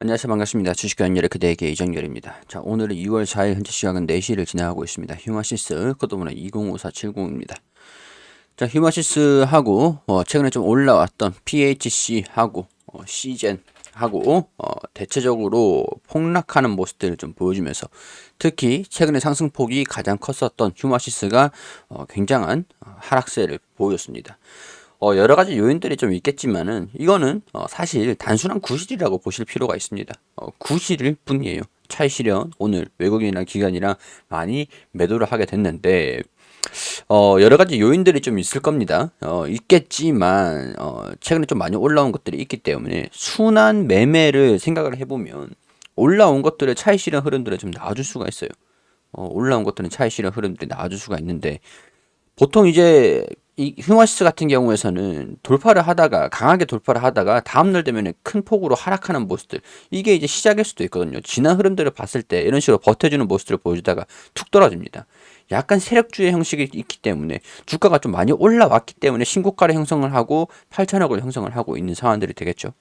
안녕하세요 반갑습니다. 주식과 연결의 그대에게 이정열입니다. 자 오늘은 2월 4일 현재 시각은 4시를 지나가고 있습니다. 휴마시스 코드번호 205470입니다. 자 휴마시스하고 어, 최근에 좀 올라왔던 PHC하고 어, 시젠하고 어, 대체적으로 폭락하는 모습들을 좀 보여주면서 특히 최근에 상승폭이 가장 컸었던 휴마시스가 어, 굉장한 어, 하락세를 보였습니다. 어, 여러 가지 요인들이 좀 있겠지만은 이거는 어, 사실 단순한 구실이라고 보실 필요가 있습니다. 어, 구실일 뿐이에요. 차이 실현 오늘 외국인이나 기관이랑 많이 매도를 하게 됐는데 어, 여러 가지 요인들이 좀 있을 겁니다. 어, 있겠지만 어, 최근에 좀 많이 올라온 것들이 있기 때문에 순환 매매를 생각을 해보면 올라온 것들의 차이 실현 흐름들을 좀 나와줄 수가 있어요. 어, 올라온 것들은 차이 실현 흐름들이 나와줄 수가 있는데 보통 이제 이 흉화시스 같은 경우에서는 돌파를 하다가 강하게 돌파를 하다가 다음날 되면 큰 폭으로 하락하는 모습들 이게 이제 시작일 수도 있거든요. 지난 흐름들을 봤을 때 이런 식으로 버텨주는 모습들을 보여주다가 툭 떨어집니다. 약간 세력주의 형식이 있기 때문에 주가가 좀 많이 올라왔기 때문에 신고가를 형성을 하고 8천억을 형성을 하고 있는 상황들이 되겠죠.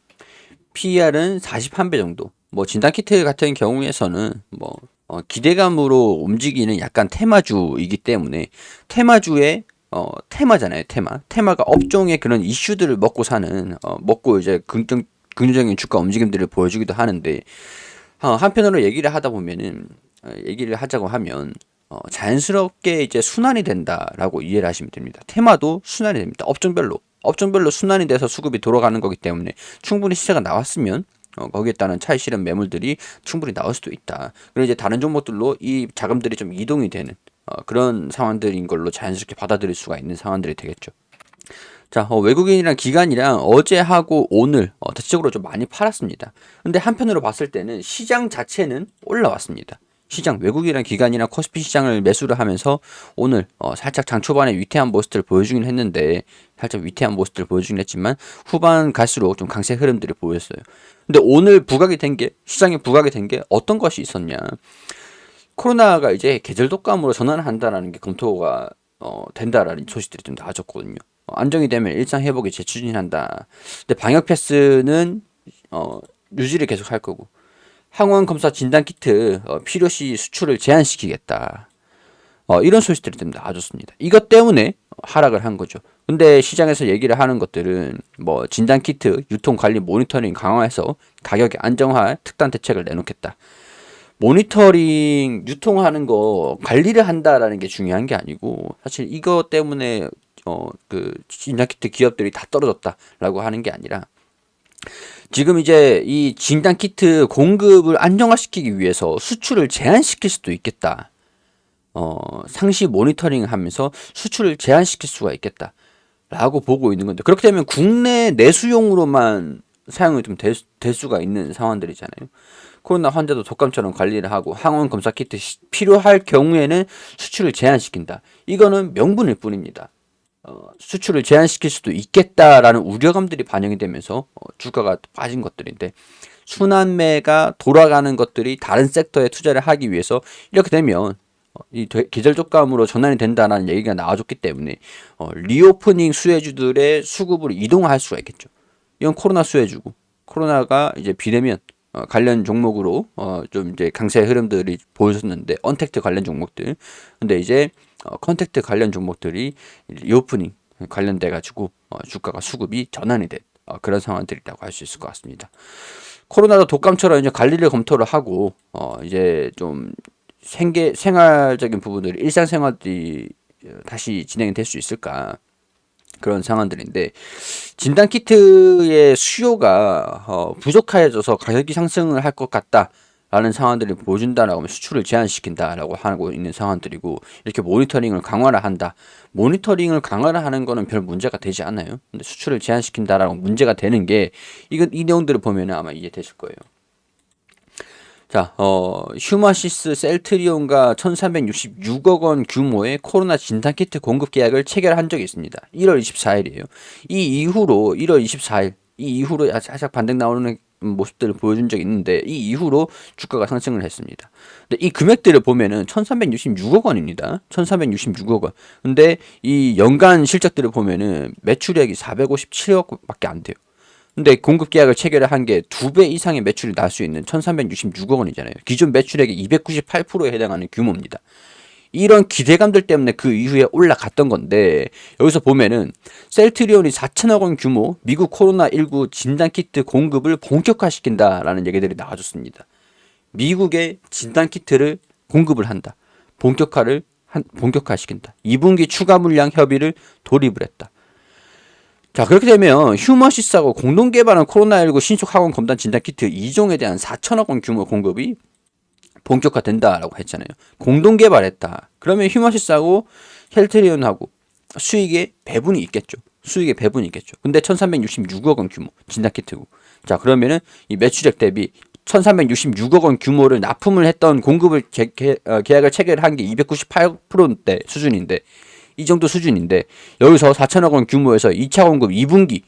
PER은 41배 정도. 뭐 진단키트 같은 경우에서는 뭐 어, 기대감으로 움직이는 약간 테마주이기 때문에 테마주의 어, 테마잖아요, 테마. 테마가 업종의 그런 이슈들을 먹고 사는, 어, 먹고 이제 긍정, 긍정적인 주가 움직임들을 보여주기도 하는데, 어, 한편으로 얘기를 하다 보면은, 어, 얘기를 하자고 하면, 어, 자연스럽게 이제 순환이 된다라고 이해를 하시면 됩니다. 테마도 순환이 됩니다. 업종별로. 업종별로 순환이 돼서 수급이 돌아가는 거기 때문에 충분히 시세가 나왔으면 어, 거기에 따른 차이 실현 매물들이 충분히 나올 수도 있다. 그리고 이제 다른 종목들로 이 자금들이 좀 이동이 되는 어, 그런 상황들인 걸로 자연스럽게 받아들일 수가 있는 상황들이 되겠죠. 자, 어, 외국인이랑 기관이랑 어제 하고 오늘 어, 대체적으로 좀 많이 팔았습니다. 근데 한편으로 봤을 때는 시장 자체는 올라왔습니다. 시장 외국이랑 기관이랑 코스피 시장을 매수를 하면서 오늘 어, 살짝 장 초반에 위태한 모습들을 보여주긴 했는데 살짝 위태한 모습들을 보여주긴 했지만 후반 갈수록 좀 강세 흐름들이 보였어요. 근데 오늘 부각이 된 게 시장에 부각이 된 게 어떤 것이 있었냐? 코로나가 이제 계절 독감으로 전환을 한다라는 게 검토가 어, 된다라는 소식들이 좀 나와졌거든요. 어, 안정이 되면 일상 회복이 재추진한다. 근데 방역 패스는 어, 유지를 계속 할 거고 항원 검사 진단 키트 어, 필요시 수출을 제한시키겠다. 어, 이런 소식들이 좀 나와줬습니다. 이것 때문에 하락을 한 거죠. 근데 시장에서 얘기를 하는 것들은 뭐 진단 키트 유통 관리 모니터링 강화해서 가격의 안정화 특단 대책을 내놓겠다. 모니터링 유통하는 거 관리를 한다라는 게 중요한 게 아니고 사실 이거 때문에 어그 진단키트 기업들이 다 떨어졌다라고 하는 게 아니라 지금 이제 이 진단키트 공급을 안정화시키기 위해서 수출을 제한시킬 수도 있겠다. 어 상시 모니터링 하면서 수출을 제한시킬 수가 있겠다. 라고 보고 있는 건데 그렇게 되면 국내 내수용으로만 사용이 좀 될 수가 있는 상황들이잖아요. 코로나 환자도 독감처럼 관리를 하고 항원 검사 키트 필요할 경우에는 수출을 제한시킨다. 이거는 명분일 뿐입니다. 어, 수출을 제한시킬 수도 있겠다라는 우려감들이 반영이 되면서 어, 주가가 빠진 것들인데 순환매가 돌아가는 것들이 다른 섹터에 투자를 하기 위해서 이렇게 되면 어, 이 계절 적감으로 전환이 된다는 얘기가 나와줬기 때문에 어, 리오프닝 수혜주들의 수급으로 이동할 수가 있겠죠. 이건 코로나 수혜주고 코로나가 이제 비대면 어, 관련 종목으로 어, 좀 이제 강세 흐름들이 보여졌는데 언택트 관련 종목들 근데 이제 어, 컨택트 관련 종목들이 리오프닝 관련돼 가지고 어, 주가가 수급이 전환이 된 어, 그런 상황들이라고 할 수 있을 것 같습니다. 코로나도 독감처럼 이제 관리를 검토를 하고 어, 이제 좀 생계 생활적인 부분들 일상생활들이 다시 진행이 될 수 있을까 그런 상황들인데 진단 키트의 수요가 어, 부족해져서 가격이 상승을 할 것 같다. 라는 상황들을 보여준다라고 하면 수출을 제한시킨다라고 하고 있는 상황들이고 이렇게 모니터링을 강화를 한다. 모니터링을 강화를 하는 거는 별 문제가 되지 않아요. 근데 수출을 제한시킨다라고 문제가 되는 게 이건 이 내용들을 보면 아마 이해되실 거예요. 자, 어, 휴마시스 셀트리온과 1366억 원 규모의 코로나 진단 키트 공급 계약을 체결한 적이 있습니다. 1월 24일이에요. 이 이후로 1월 24일 이 이후로 살짝 반등 나오는 모습들을 보여준 적이 있는데 이 이후로 주가가 상승을 했습니다. 근데 이 금액들을 보면은 1366억 원입니다. 1366억 원. 근데 이 연간 실적들을 보면은 매출액이 457억밖에 안 돼요. 근데 공급 계약을 체결한 게 두 배 이상의 매출이 날 수 있는 1366억 원이잖아요. 기존 매출액의 298%에 해당하는 규모입니다. 이런 기대감들 때문에 그 이후에 올라갔던 건데 여기서 보면은 셀트리온이 4천억 원 규모 미국 코로나19 진단키트 공급을 본격화시킨다라는 얘기들이 나와줬습니다. 미국의 진단키트를 공급을 한다. 본격화를 한, 본격화시킨다. 2분기 추가 물량 협의를 돌입을 했다. 자 그렇게 되면 휴머시스하고 공동 개발한 코로나19 신속 학원 검단 진단 키트 2종에 대한 4천억 원 규모 공급이 본격화된다라고 했잖아요. 공동 개발했다. 그러면 휴머시스하고 헬트리온하고 수익의 배분이 있겠죠. 수익의 배분이 있겠죠. 근데 1366억 원 규모 진단 키트고. 자 그러면은 이 매출액 대비 1366억 원 규모를 납품을 했던 공급을 개, 개, 어, 계약을 체결한 게 298%대 수준인데 이 정도 수준인데 여기서 4천억 원 규모에서 2차 공급 2분기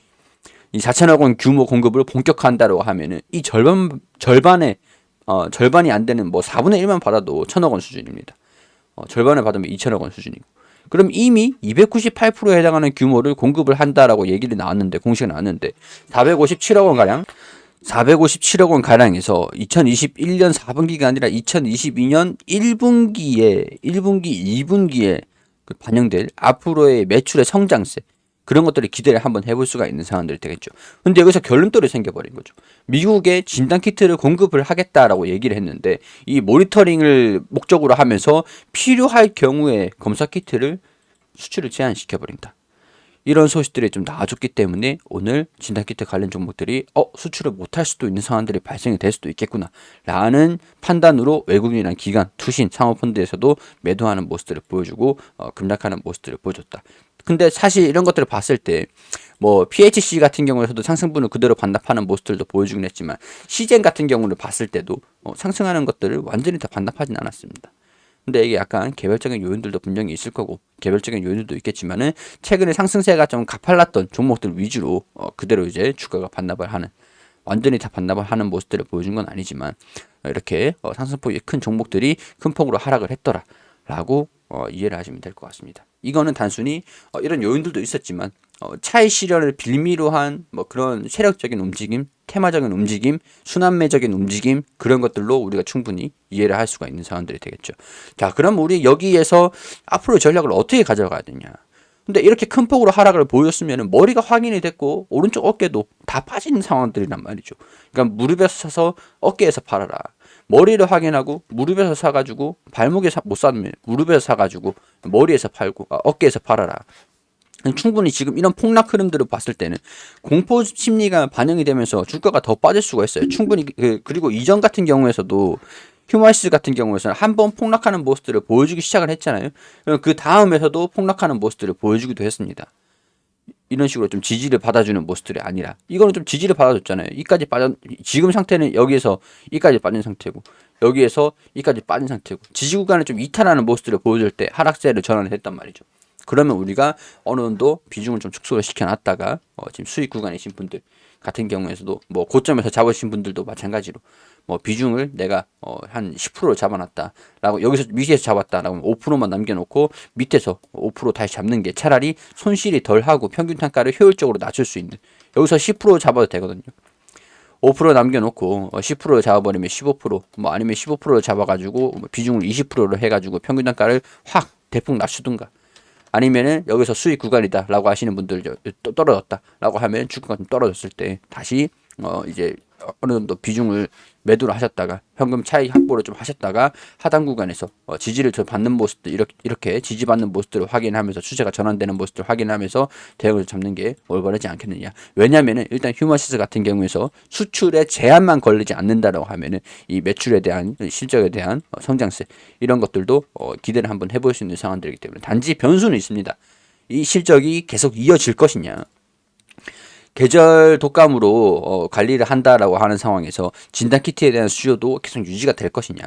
이 4천억 원 규모 공급을 본격화한다고 하면은 이 절반 절반의 어, 절반이 안 되는 뭐 4분의 1만 받아도 천억 원 수준입니다. 어, 절반을 받으면 2천억 원 수준이고. 그럼 이미 298%에 해당하는 규모를 공급을 한다라고 얘기를 나왔는데 공식이 나왔는데 457억 원 가량 457억 원 가량에서 2021년 4분기가 아니라 2022년 1분기에 1분기 2분기에 그 반영될 앞으로의 매출의 성장세 그런 것들을 기대를 한번 해볼 수가 있는 상황들이 되겠죠. 근데 여기서 결론돌이 생겨버린 거죠. 미국에 진단 키트를 공급을 하겠다라고 얘기를 했는데 이 모니터링을 목적으로 하면서 필요할 경우에 검사 키트를 수출을 제한시켜 버린다. 이런 소식들이 좀 나와줬기 때문에 오늘 진단키트 관련 종목들이 어 수출을 못할 수도 있는 상황들이 발생이 될 수도 있겠구나 라는 판단으로 외국인이란 기관 투신 상호펀드에서도 매도하는 모습들을 보여주고 어, 급락하는 모습들을 보여줬다. 근데 사실 이런 것들을 봤을 때 뭐 PHC 같은 경우에서도 상승분을 그대로 반납하는 모습들도 보여주긴 했지만 시젠 같은 경우를 봤을 때도 어, 상승하는 것들을 완전히 다 반납하진 않았습니다. 근데 이게 약간 개별적인 요인들도 분명히 있을 거고 개별적인 요인들도 있겠지만은 최근에 상승세가 좀 가팔랐던 종목들 위주로 어, 그대로 이제 주가가 반납을 하는 완전히 다 반납을 하는 모습들을 보여준 건 아니지만 어, 이렇게 어, 상승폭이 큰 종목들이 큰 폭으로 하락을 했더라라고 어, 이해를 하시면 될 것 같습니다. 이거는 단순히 어, 이런 요인들도 있었지만 어, 차의 실현을 빌미로 한 뭐 그런 세력적인 움직임, 테마적인 움직임, 순환매적인 움직임 그런 것들로 우리가 충분히 이해를 할 수가 있는 상황들이 되겠죠. 자, 그럼 우리 여기에서 앞으로 전략을 어떻게 가져가야 되냐? 근데 이렇게 큰 폭으로 하락을 보였으면 머리가 확인이 됐고 오른쪽 어깨도 다 빠지는 상황들이란 말이죠. 그러니까 무릎에서 사서 어깨에서 팔아라. 머리를 확인하고 무릎에서 사가지고 발목에 사, 못 사면 무릎에서 사가지고 머리에서 팔고 아, 어깨에서 팔아라. 충분히 지금 이런 폭락 흐름들을 봤을 때는 공포 심리가 반영이 되면서 주가가 더 빠질 수가 있어요. 충분히 그, 그리고 이전 같은 경우에서도 휴마이스 같은 경우에서는 한 번 폭락하는 모습들을 보여주기 시작을 했잖아요. 그 다음에서도 폭락하는 모습들을 보여주기도 했습니다. 이런 식으로 좀 지지를 받아주는 모습들이 아니라 이거는 좀 지지를 받아줬잖아요. 이까지 빠져 지금 상태는 여기에서 이까지 빠진 상태고 여기에서 이까지 빠진 상태고 지지 구간을 좀 이탈하는 모습들을 보여줄 때 하락세를 전환을 했단 말이죠. 그러면 우리가 어느 정도 비중을 좀 축소를 시켜놨다가 어, 지금 수익 구간이신 분들 같은 경우에서도 뭐 고점에서 잡으신 분들도 마찬가지로 뭐 비중을 내가 어, 한 10%를 잡아놨다라고 여기서 위에서 잡았다라고 5%만 남겨놓고 밑에서 5% 다시 잡는 게 차라리 손실이 덜하고 평균 단가를 효율적으로 낮출 수 있는 여기서 10% 잡아도 되거든요. 5% 남겨놓고 10%를 어, 잡아버리면 15%뭐 아니면 15%를 잡아가지고 뭐 비중을 20%로 해가지고 평균 단가를 확 대폭 낮추든가 아니면은 여기서 수익 구간이다라고 하시는 분들 또 떨어졌다라고 하면 주가가 좀 떨어졌을 때 다시 어 이제 어느 정도 비중을 매도를 하셨다가 현금 차익 확보를 좀 하셨다가 하단 구간에서 어 지지를 좀 받는 모습들 이렇게 이렇게 지지받는 모습들을 확인하면서 추세가 전환되는 모습들을 확인하면서 대응을 잡는 게 올바르지 않겠느냐. 왜냐하면은 일단 휴머시스 같은 경우에서 수출에 제한만 걸리지 않는다라고 하면은 이 매출에 대한 실적에 대한 어 성장세 이런 것들도 어 기대를 한번 해볼 수 있는 상황들이기 때문에 단지 변수는 있습니다. 이 실적이 계속 이어질 것이냐. 계절 독감으로 어, 관리를 한다라고 하는 상황에서 진단 키트에 대한 수요도 계속 유지가 될 것이냐.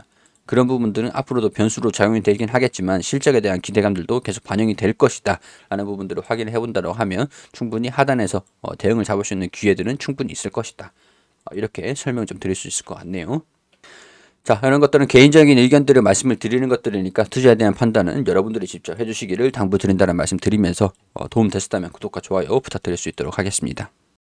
그런 부분들은 앞으로도 변수로 작용이 되긴 하겠지만 실적에 대한 기대감들도 계속 반영이 될 것이다 라는 부분들을 확인을 해본다고 하면 충분히 하단에서 어, 대응을 잡을 수 있는 기회들은 충분히 있을 것이다. 어, 이렇게 설명을 좀 드릴 수 있을 것 같네요. 자, 이런 것들은 개인적인 의견들을 말씀을 드리는 것들이니까 투자에 대한 판단은 여러분들이 직접 해주시기를 당부드린다는 말씀 드리면서 어, 도움 됐었다면 구독과 좋아요 부탁드릴 수 있도록 하겠습니다.